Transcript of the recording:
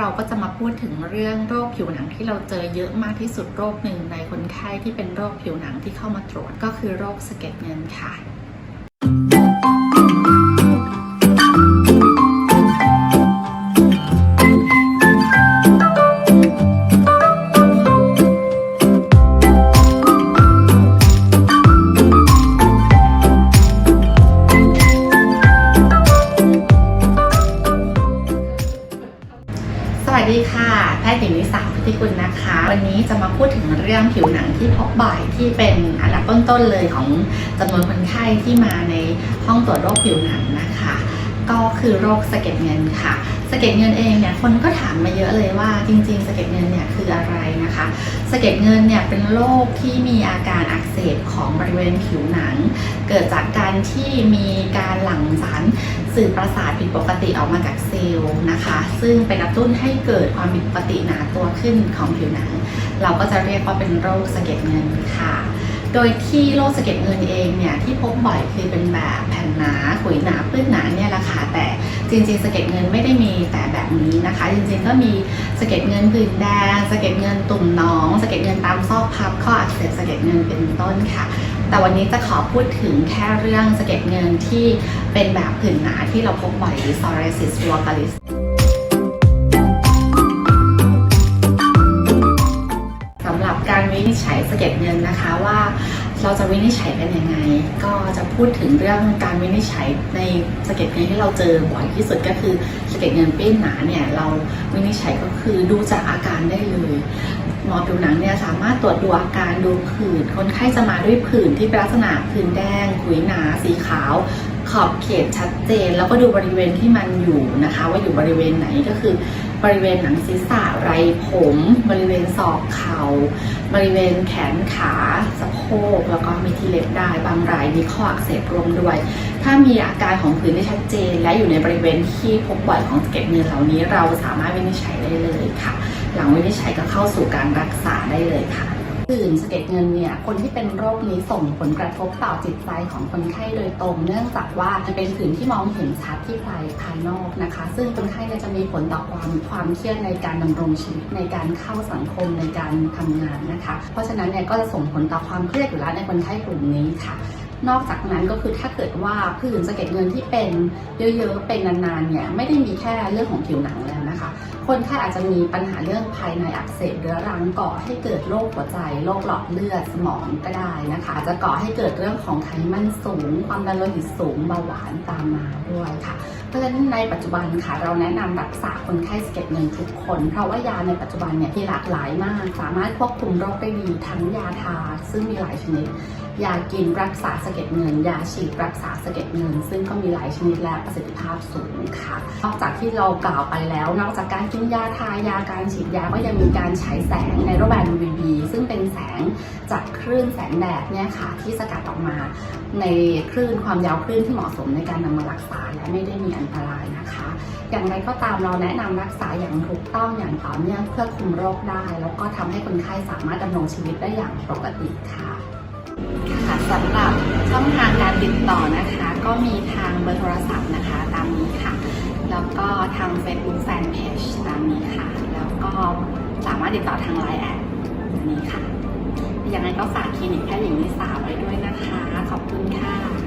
เราก็จะมาพูดถึงเรื่องโรคผิวหนังที่เราเจอเยอะมากที่สุดโรคหนึ่งในคนไข้ที่เป็นโรคผิวหนังที่เข้ามาตรวจก็คือโรคสะเก็ดเงินค่ะ พิกุลนะคะ วันนี้จะมาพูดถึงเรื่องผิวหนังที่พบบ่อยที่เป็นอันดับต้นๆเลยของจำนวนคนไข้ที่มาในห้องตรวจโรคผิวหนังนะคะ ก็คือโรคสะเก็ดเงินค่ะสะเก็ดเงินเองเนี่ยคนก็ถามมาเยอะเลยว่าจริงๆสะเก็ดเงินเนี่ยคืออะไรนะคะสะเก็ดเงินเนี่ยเป็นโรคที่มีอาการอักเสบของบริเวณผิวหนัง เกิดจากการที่มีการหลั่งสาร สื่อประสาทผิดปกติออกมาจากเซลล์นะคะ ซึ่งไปกระตุ้นให้เกิดความผิดปกติหนาตัวขึ้นของผิวหนัง เราก็จะเรียกว่าเป็นโรคสะเก็ดเงินค่ะ โดยที่โรคสะเก็ดเงินเองเนี่ยที่พบบ่อยคือเป็นแบบแผ่นหนาขุยหนาปื้นหนาเนี่ยแหละค่ะแต่จริงๆสะเก็ดเงินไม่ได้มีแต่แบบนี้นะคะ จริงๆก็มีสะเก็ดเงินผื่นแดงสะเก็ดเงินตุ่มหนองสะเก็ดเงินตามซอกพับข้ออักเสบสะเก็ดเงินเป็นต้นค่ะ แต่วันนี้จะขอพูดถึงแค่เรื่องสะเก็ดเงินที่เป็นแบบผื่นหนาที่เราพบบ่อยหรือ psoriasis vocalis สำหรับการวินิจฉัยสะเก็ดเงินนะคะว่าเราจะวินิจฉัยกันยังไง ก็จะพูดถึงเรื่องการวินิจฉัยในสะเก็ดเงินที่เราเจอบ่อยที่สุดก็คือสะเก็ดเงินเป้นหนาเนี่ยเราวินิจฉัยก็คือดูจากอาการได้เลย หมอผิวหนังเนี่ยสามารถตรวจดูอาการดูผื่นคนไข้จะมาด้วยผื่นที่เป็นลักษณะผื่นแดงขุยหนา สีขาวขอบเขตชัดเจน แล้วก็ดูบริเวณที่มันอยู่นะคะ ว่าอยู่บริเวณไหนก็คือบริเวณหนังศีรษะไรผม บริเวณศอกเข่าบริเวณแขนขาสะโพกแล้วก็มีที่เล็บได้บางรายมีข้ออักเสบรวมด้วย ถ้ามีอาการของผื่นที่ชัดเจน และอยู่ในบริเวณที่พบบ่อยของสะเก็ดเงินเหล่านี้เราสามารถวินิจฉัยได้เลยค่ะ หลังวินิจฉัยก็เข้าสู่การรักษาได้เลยค่ะ ผื่นสะเก็ดเงินเนี่ยคนที่เป็นโรคนี้ส่งผลกระทบต่อจิตใจของคนไข้โดยตรง เนื่องจากว่ามันเป็นผื่นที่มองเห็นชัดที่ภายภายนอกนะคะ ซึ่งคนไข้จะมีผลต่อความความเครียดในการดำรงชีวิตในการเข้าสังคมในการทำงานนะคะ เพราะฉะนั้นเนี่ยก็จะส่งผลต่อความเครียดอยู่แล้วในคนไข้กลุ่มนี้ค่ะนอกจากนั้นก็คือถ้าเกิดว่าผื่นสะเก็ดเงินที่เป็นเยอะๆ เป็นนานๆ เนี่ยไม่ได้มีแค่เรื่องของผิวหนังแล้วนะคะคนไข้อาจจะมีปัญหาเรื่องภายในอักเสบเรื้อรังก่อให้เกิดโรคหัวใจโรคหลอดเลือดสมองก็ได้นะคะ จะก่อให้เกิดเรื่องของไขมันสูง ความดันโลหิตสูงเบาหวานตามมาด้วยค่ะ เพราะฉะนั้นในปัจจุบันค่ะ เราแนะนำรักษาคนไข้สะเก็ดเงินทุกคน เพราะว่ายาในปัจจุบันเนี่ยมีหลากหลายมาก สามารถควบคุมโรคได้ดีทั้งยาทา ซึ่งมีหลายชนิดยากินรักษาสะเก็ดเงิน ยาฉีดรักษาสะเก็ดเงิน ซึ่งก็มีหลายชนิดและประสิทธิภาพสูงค่ะนอกจากที่เรากล่าวไปแล้วนอกจากการกินยาทายาการฉีดยาก็ยังมีการฉายแสงในรูปแบบ UVB ซึ่งเป็นแสงจากคลื่นแสงแดดเนี่ยค่ะที่สกัดออกมา ในคลื่นความยาวคลื่นที่เหมาะสมในการนำมารักษาและไม่ได้มีอันตรายนะคะ อย่างไรก็ตามเราแนะนำรักษาอย่างถูกต้องอย่างต่อเนื่องเพื่อคุมโรคได้ แล้วก็ทำให้คนไข้สามารถดำรงชีวิตได้อย่างปกติค่ะค่ะสำหรับช่องทางการติดต่อ ติดต่อทางไลน์แอดนี้ค่ะ ยังไงก็ฝากคลินิกแพทย์หญิงนิสาไว้ด้วยนะคะ ขอบคุณค่ะ